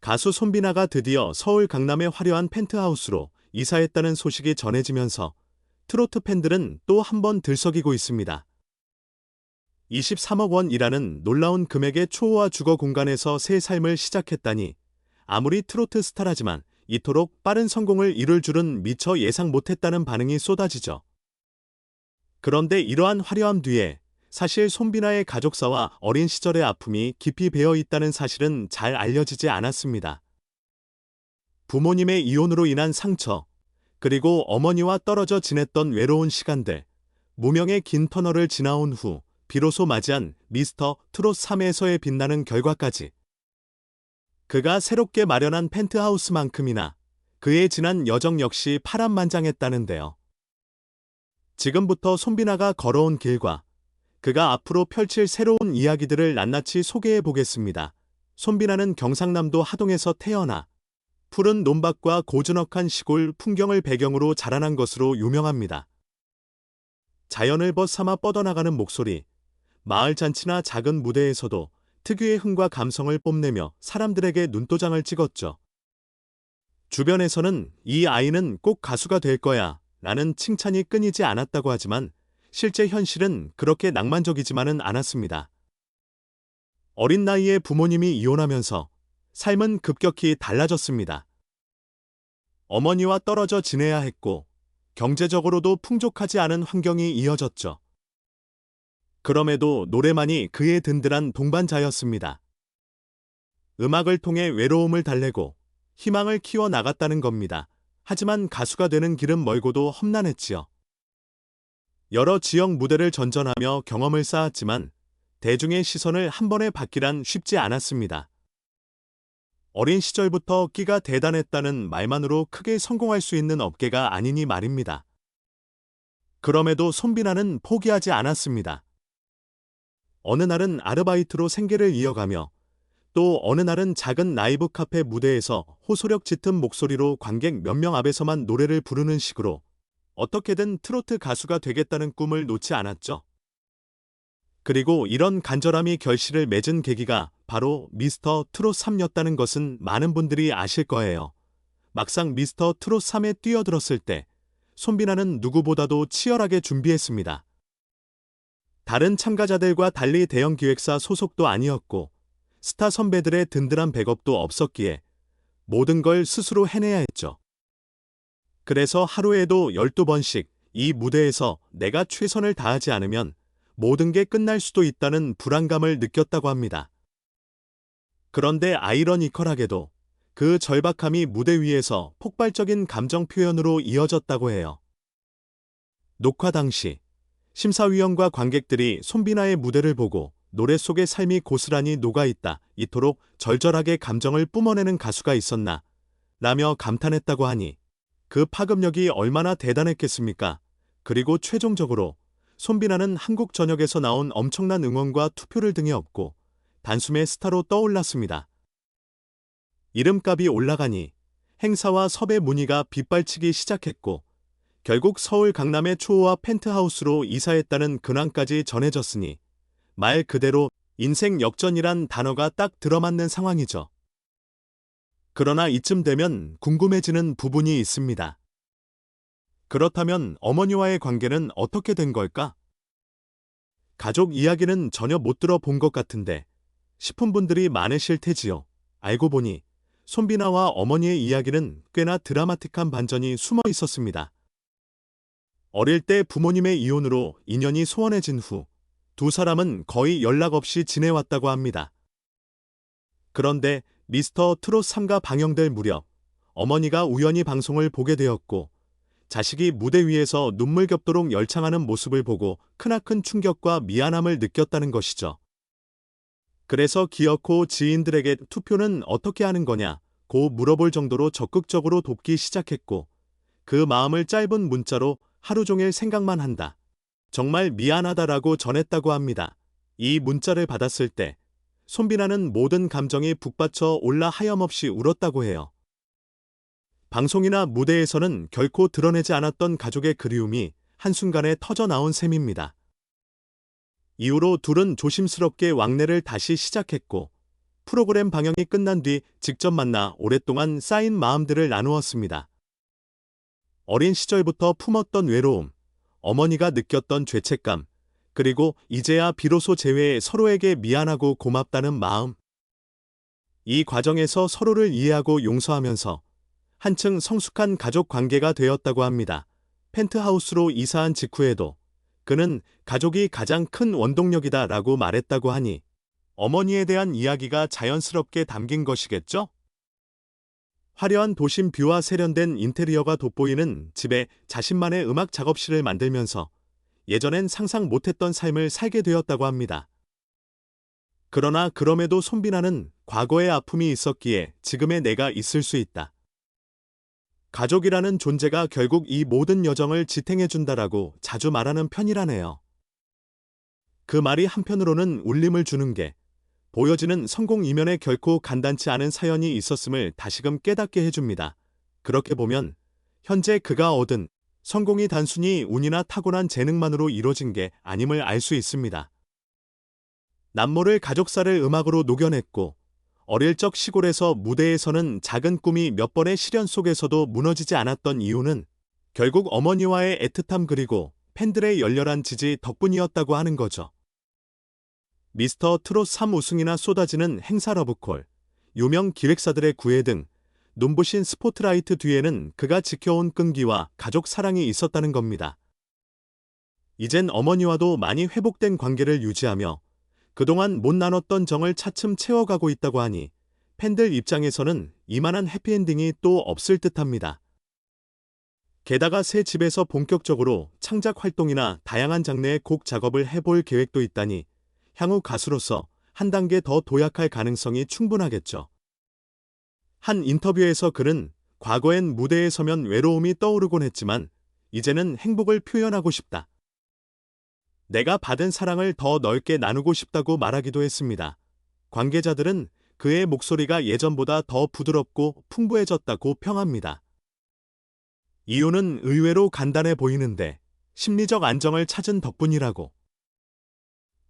가수 손비나가 드디어 서울 강남의 화려한 펜트하우스로 이사했다는 소식이 전해지면서 트로트 팬들은 또 한 번 들썩이고 있습니다. 23억 원이라는 놀라운 금액의 초호화 주거 공간에서 새 삶을 시작했다니 아무리 트로트 스타라지만 이토록 빠른 성공을 이룰 줄은 미처 예상 못했다는 반응이 쏟아지죠. 그런데 이러한 화려함 뒤에 사실 손비나의 가족사와 어린 시절의 아픔이 깊이 배어 있다는 사실은 잘 알려지지 않았습니다. 부모님의 이혼으로 인한 상처, 그리고 어머니와 떨어져 지냈던 외로운 시간들, 무명의 긴 터널을 지나온 후 비로소 맞이한 미스터 트롯 3에서의 빛나는 결과까지. 그가 새롭게 마련한 펜트하우스만큼이나 그의 지난 여정 역시 파란만장했다는데요. 지금부터 손비나가 걸어온 길과 그가 앞으로 펼칠 새로운 이야기들을 낱낱이 소개해 보겠습니다. 손비나는 경상남도 하동에서 태어나 푸른 논밭과 고즈넉한 시골 풍경을 배경으로 자라난 것으로 유명합니다. 자연을 벗삼아 뻗어나가는 목소리, 마을 잔치나 작은 무대에서도 특유의 흥과 감성을 뽐내며 사람들에게 눈도장을 찍었죠. 주변에서는 이 아이는 꼭 가수가 될 거야 라는 칭찬이 끊이지 않았다고 하지만 실제 현실은 그렇게 낭만적이지만은 않았습니다. 어린 나이에 부모님이 이혼하면서 삶은 급격히 달라졌습니다. 어머니와 떨어져 지내야 했고 경제적으로도 풍족하지 않은 환경이 이어졌죠. 그럼에도 노래만이 그의 든든한 동반자였습니다. 음악을 통해 외로움을 달래고 희망을 키워 나갔다는 겁니다. 하지만 가수가 되는 길은 멀고도 험난했지요. 여러 지역 무대를 전전하며 경험을 쌓았지만 대중의 시선을 한 번에 받기란 쉽지 않았습니다. 어린 시절부터 끼가 대단했다는 말만으로 크게 성공할 수 있는 업계가 아니니 말입니다. 그럼에도 손비나는 포기하지 않았습니다. 어느 날은 아르바이트로 생계를 이어가며 또 어느 날은 작은 라이브 카페 무대에서 호소력 짙은 목소리로 관객 몇 명 앞에서만 노래를 부르는 식으로 어떻게든 트로트 가수가 되겠다는 꿈을 놓지 않았죠. 그리고 이런 간절함이 결실을 맺은 계기가 바로 미스터 트롯 3였다는 것은 많은 분들이 아실 거예요. 막상 미스터 트롯 3에 뛰어들었을 때 손비나는 누구보다도 치열하게 준비했습니다. 다른 참가자들과 달리 대형 기획사 소속도 아니었고 스타 선배들의 든든한 백업도 없었기에 모든 걸 스스로 해내야 했죠. 그래서 하루에도 12번씩 이 무대에서 내가 최선을 다하지 않으면 모든 게 끝날 수도 있다는 불안감을 느꼈다고 합니다. 그런데 아이러니컬하게도 그 절박함이 무대 위에서 폭발적인 감정 표현으로 이어졌다고 해요. 녹화 당시 심사위원과 관객들이 손비나의 무대를 보고 노래 속의 삶이 고스란히 녹아있다. 이토록 절절하게 감정을 뿜어내는 가수가 있었나. 라며 감탄했다고 하니 그 파급력이 얼마나 대단했겠습니까? 그리고 최종적으로 손비나는 한국 전역에서 나온 엄청난 응원과 투표를 등에 업고 단숨에 스타로 떠올랐습니다. 이름값이 올라가니 행사와 섭외 문의가 빗발치기 시작했고 결국 서울 강남의 초호화 펜트하우스로 이사했다는 근황까지 전해졌으니 말 그대로 인생 역전이란 단어가 딱 들어맞는 상황이죠. 그러나 이쯤 되면 궁금해지는 부분이 있습니다. 그렇다면 어머니와의 관계는 어떻게 된 걸까? 가족 이야기는 전혀 못 들어본 것 같은데 싶은 분들이 많으실 테지요. 알고 보니 손비나와 어머니의 이야기는 꽤나 드라마틱한 반전이 숨어 있었습니다. 어릴 때 부모님의 이혼으로 인연이 소원해진 후 두 사람은 거의 연락 없이 지내왔다고 합니다. 그런데 미스터 트롯 3가 방영될 무렵 어머니가 우연히 방송을 보게 되었고 자식이 무대 위에서 눈물 겹도록 열창하는 모습을 보고 크나큰 충격과 미안함을 느꼈다는 것이죠. 그래서 기어코 지인들에게 투표는 어떻게 하는 거냐 고 물어볼 정도로 적극적으로 돕기 시작했고 그 마음을 짧은 문자로 하루 종일 생각만 한다. 정말 미안하다라고 전했다고 합니다. 이 문자를 받았을 때 손비나는 모든 감정이 북받쳐 올라 하염없이 울었다고 해요. 방송이나 무대에서는 결코 드러내지 않았던 가족의 그리움이 한순간에 터져 나온 셈입니다. 이후로 둘은 조심스럽게 왕래를 다시 시작했고 프로그램 방영이 끝난 뒤 직접 만나 오랫동안 쌓인 마음들을 나누었습니다. 어린 시절부터 품었던 외로움, 어머니가 느꼈던 죄책감, 그리고 이제야 비로소 재회해 서로에게 미안하고 고맙다는 마음. 이 과정에서 서로를 이해하고 용서하면서 한층 성숙한 가족 관계가 되었다고 합니다. 펜트하우스로 이사한 직후에도 그는 가족이 가장 큰 원동력이다 라고 말했다고 하니 어머니에 대한 이야기가 자연스럽게 담긴 것이겠죠? 화려한 도심 뷰와 세련된 인테리어가 돋보이는 집에 자신만의 음악 작업실을 만들면서 예전엔 상상 못했던 삶을 살게 되었다고 합니다. 그러나 그럼에도 손빈아는 과거의 아픔이 있었기에 지금의 내가 있을 수 있다. 가족이라는 존재가 결국 이 모든 여정을 지탱해준다라고 자주 말하는 편이라네요. 그 말이 한편으로는 울림을 주는 게 보여지는 성공 이면에 결코 간단치 않은 사연이 있었음을 다시금 깨닫게 해줍니다. 그렇게 보면 현재 그가 얻은 성공이 단순히 운이나 타고난 재능만으로 이루어진 게 아님을 알 수 있습니다. 남모를 가족사를 음악으로 녹여냈고 어릴 적 시골에서 무대에서는 작은 꿈이 몇 번의 시련 속에서도 무너지지 않았던 이유는 결국 어머니와의 애틋함 그리고 팬들의 열렬한 지지 덕분이었다고 하는 거죠. 미스터 트롯 3 우승이나 쏟아지는 행사 러브콜, 유명 기획사들의 구애 등 눈부신 스포트라이트 뒤에는 그가 지켜온 끈기와 가족 사랑이 있었다는 겁니다. 이젠 어머니와도 많이 회복된 관계를 유지하며 그동안 못 나눴던 정을 차츰 채워가고 있다고 하니 팬들 입장에서는 이만한 해피엔딩이 또 없을 듯합니다. 게다가 새 집에서 본격적으로 창작 활동이나 다양한 장르의 곡 작업을 해볼 계획도 있다니 향후 가수로서 한 단계 더 도약할 가능성이 충분하겠죠. 한 인터뷰에서 그는 과거엔 무대에 서면 외로움이 떠오르곤 했지만 이제는 행복을 표현하고 싶다. 내가 받은 사랑을 더 넓게 나누고 싶다고 말하기도 했습니다. 관계자들은 그의 목소리가 예전보다 더 부드럽고 풍부해졌다고 평합니다. 이유는 의외로 간단해 보이는데 심리적 안정을 찾은 덕분이라고.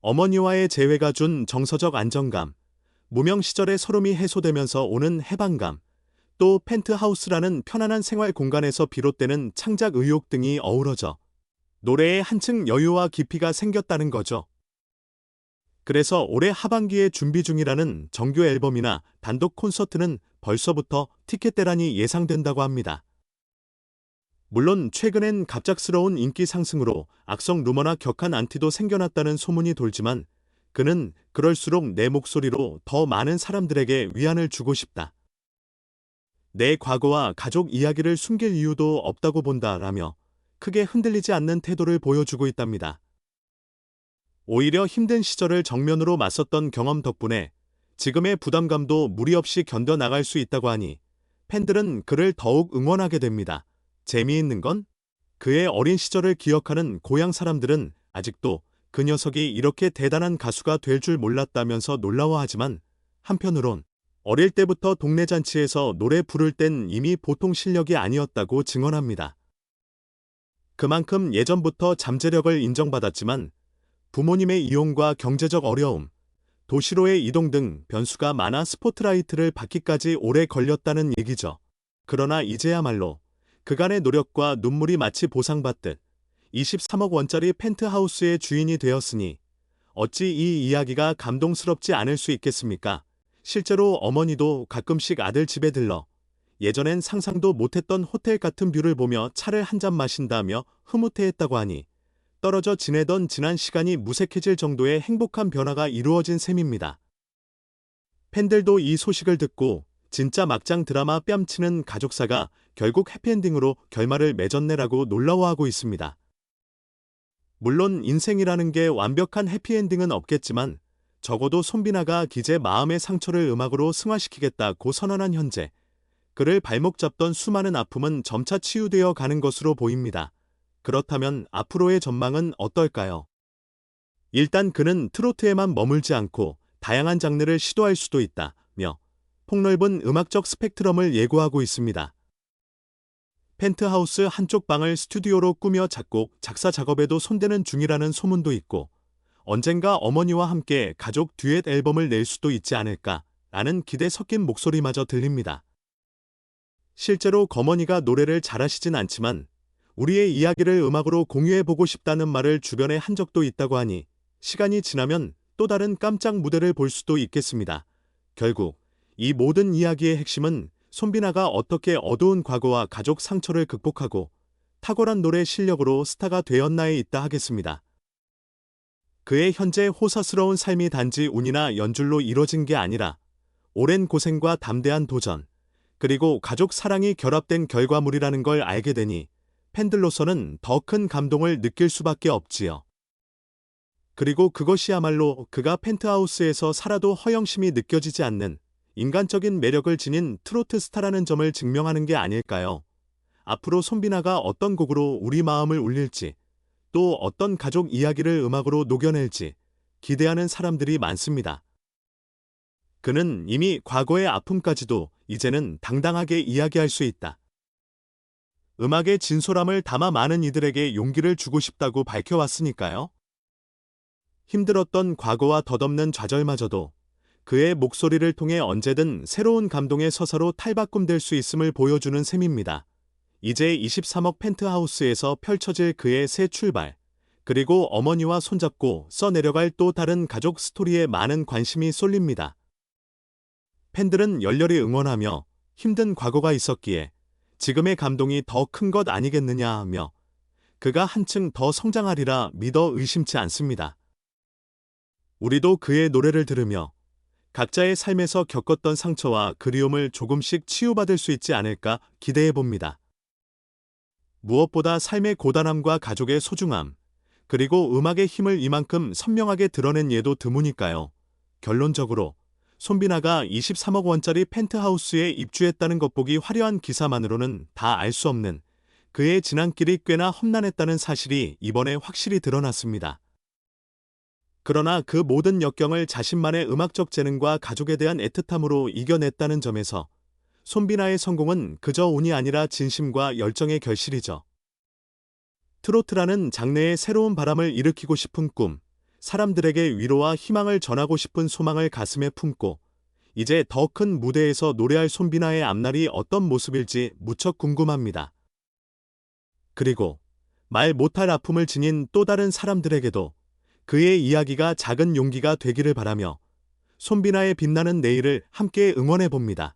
어머니와의 재회가 준 정서적 안정감, 무명 시절의 서름이 해소되면서 오는 해방감, 또 펜트하우스라는 편안한 생활 공간에서 비롯되는 창작 의욕 등이 어우러져 노래에 한층 여유와 깊이가 생겼다는 거죠. 그래서 올해 하반기에 준비 중이라는 정규 앨범이나 단독 콘서트는 벌써부터 티켓 대란이 예상된다고 합니다. 물론 최근엔 갑작스러운 인기 상승으로 악성 루머나 격한 안티도 생겨났다는 소문이 돌지만 그는 그럴수록 내 목소리로 더 많은 사람들에게 위안을 주고 싶다. 내 과거와 가족 이야기를 숨길 이유도 없다고 본다 라며 크게 흔들리지 않는 태도를 보여주고 있답니다. 오히려 힘든 시절을 정면으로 맞섰던 경험 덕분에 지금의 부담감도 무리 없이 견뎌나갈 수 있다고 하니 팬들은 그를 더욱 응원하게 됩니다. 재미있는 건 그의 어린 시절을 기억하는 고향 사람들은 아직도 그 녀석이 이렇게 대단한 가수가 될 줄 몰랐다면서 놀라워하지만 한편으론 어릴 때부터 동네 잔치에서 노래 부를 땐 이미 보통 실력이 아니었다고 증언합니다. 그만큼 예전부터 잠재력을 인정받았지만 부모님의 이용과 경제적 어려움, 도시로의 이동 등 변수가 많아 스포트라이트를 받기까지 오래 걸렸다는 얘기죠. 그러나 이제야말로 그간의 노력과 눈물이 마치 보상받듯 23억 원짜리 펜트하우스의 주인이 되었으니 어찌 이 이야기가 감동스럽지 않을 수 있겠습니까? 실제로 어머니도 가끔씩 아들 집에 들러 예전엔 상상도 못했던 호텔 같은 뷰를 보며 차를 한 잔 마신다며 흐뭇해했다고 하니 떨어져 지내던 지난 시간이 무색해질 정도의 행복한 변화가 이루어진 셈입니다. 팬들도 이 소식을 듣고 진짜 막장 드라마 뺨치는 가족사가 결국 해피엔딩으로 결말을 맺었네라고 놀라워하고 있습니다. 물론 인생이라는 게 완벽한 해피엔딩은 없겠지만 적어도 손비나가 기재 마음의 상처를 음악으로 승화시키겠다고 선언한 현재 그를 발목 잡던 수많은 아픔은 점차 치유되어 가는 것으로 보입니다. 그렇다면 앞으로의 전망은 어떨까요? 일단 그는 트로트에만 머물지 않고 다양한 장르를 시도할 수도 있다며 폭넓은 음악적 스펙트럼을 예고하고 있습니다. 펜트하우스 한쪽 방을 스튜디오로 꾸며 작곡, 작사 작업에도 손대는 중이라는 소문도 있고 언젠가 어머니와 함께 가족 듀엣 앨범을 낼 수도 있지 않을까 라는 기대 섞인 목소리마저 들립니다. 실제로 거머니가 노래를 잘하시진 않지만 우리의 이야기를 음악으로 공유해보고 싶다는 말을 주변에 한 적도 있다고 하니 시간이 지나면 또 다른 깜짝 무대를 볼 수도 있겠습니다. 결국 이 모든 이야기의 핵심은 손비나가 어떻게 어두운 과거와 가족 상처를 극복하고 탁월한 노래 실력으로 스타가 되었나에 있다 하겠습니다. 그의 현재 호사스러운 삶이 단지 운이나 연줄로 이뤄진 게 아니라 오랜 고생과 담대한 도전, 그리고 가족 사랑이 결합된 결과물이라는 걸 알게 되니 팬들로서는 더 큰 감동을 느낄 수밖에 없지요. 그리고 그것이야말로 그가 펜트하우스에서 살아도 허영심이 느껴지지 않는 인간적인 매력을 지닌 트로트 스타라는 점을 증명하는 게 아닐까요? 앞으로 손비나가 어떤 곡으로 우리 마음을 울릴지, 또 어떤 가족 이야기를 음악으로 녹여낼지 기대하는 사람들이 많습니다. 그는 이미 과거의 아픔까지도 이제는 당당하게 이야기할 수 있다. 음악의 진솔함을 담아 많은 이들에게 용기를 주고 싶다고 밝혀왔으니까요. 힘들었던 과거와 덧없는 좌절마저도 그의 목소리를 통해 언제든 새로운 감동의 서사로 탈바꿈될 수 있음을 보여주는 셈입니다. 이제 23억 펜트하우스에서 펼쳐질 그의 새 출발, 그리고 어머니와 손잡고 써내려갈 또 다른 가족 스토리에 많은 관심이 쏠립니다. 팬들은 열렬히 응원하며 힘든 과거가 있었기에 지금의 감동이 더 큰 것 아니겠느냐 하며 그가 한층 더 성장하리라 믿어 의심치 않습니다. 우리도 그의 노래를 들으며 각자의 삶에서 겪었던 상처와 그리움을 조금씩 치유받을 수 있지 않을까 기대해 봅니다. 무엇보다 삶의 고단함과 가족의 소중함, 그리고 음악의 힘을 이만큼 선명하게 드러낸 예도 드무니까요. 결론적으로 손비나가 23억 원짜리 펜트하우스에 입주했다는 것 보기 화려한 기사만으로는 다 알 수 없는 그의 지난길이 꽤나 험난했다는 사실이 이번에 확실히 드러났습니다. 그러나 그 모든 역경을 자신만의 음악적 재능과 가족에 대한 애틋함으로 이겨냈다는 점에서 손비나의 성공은 그저 운이 아니라 진심과 열정의 결실이죠. 트로트라는 장르의 새로운 바람을 일으키고 싶은 꿈, 사람들에게 위로와 희망을 전하고 싶은 소망을 가슴에 품고 이제 더 큰 무대에서 노래할 손비나의 앞날이 어떤 모습일지 무척 궁금합니다. 그리고 말 못할 아픔을 지닌 또 다른 사람들에게도 그의 이야기가 작은 용기가 되기를 바라며 손비나의 빛나는 내일을 함께 응원해 봅니다.